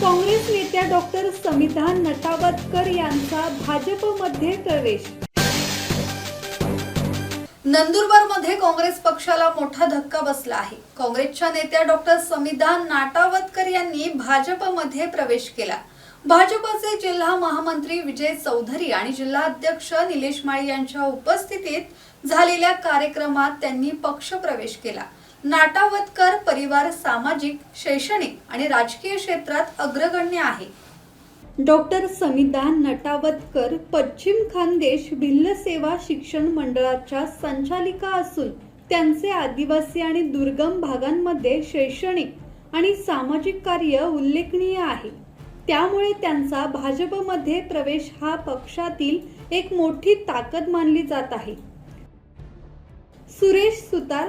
काँग्रेस नेत्या डॉक्टर संविधान नटावतकर यांचा भाजपमध्ये प्रवेश. नंदुरबारमध्ये काँग्रेस पक्षाला मोठा धक्का बसला आहे. काँग्रेसच्या नेत्या डॉक्टर समिधान नाटावतकर यांनी भाजपमध्ये प्रवेश केला. भाजपचे जिल्हा महामंत्री विजय चौधरी आणि जिल्हा अध्यक्ष निलेश माळी यांच्या उपस्थितीत झालेल्या कार्यक्रमात त्यांनी पक्ष प्रवेश केला. नाटावतकर परिवार सामाजिक शैक्षणिक आणि राजकीय क्षेत्रात अग्रगण्य आहे. डॉक्टर संविधान नटावतकर पश्चिम खानदेश भिल्ल सेवा शिक्षण मंडळाच्या संचालिका असून त्यांचे आदिवासी आणि दुर्गम भागांमध्ये शैक्षणिक आणि सामाजिक कार्य उल्लेखनीय आहे. त्यामुळे त्यांचा भाजपमध्ये प्रवेश हा पक्षातील एक मोठी ताकद मानली जात आहे. सुरेश सुतार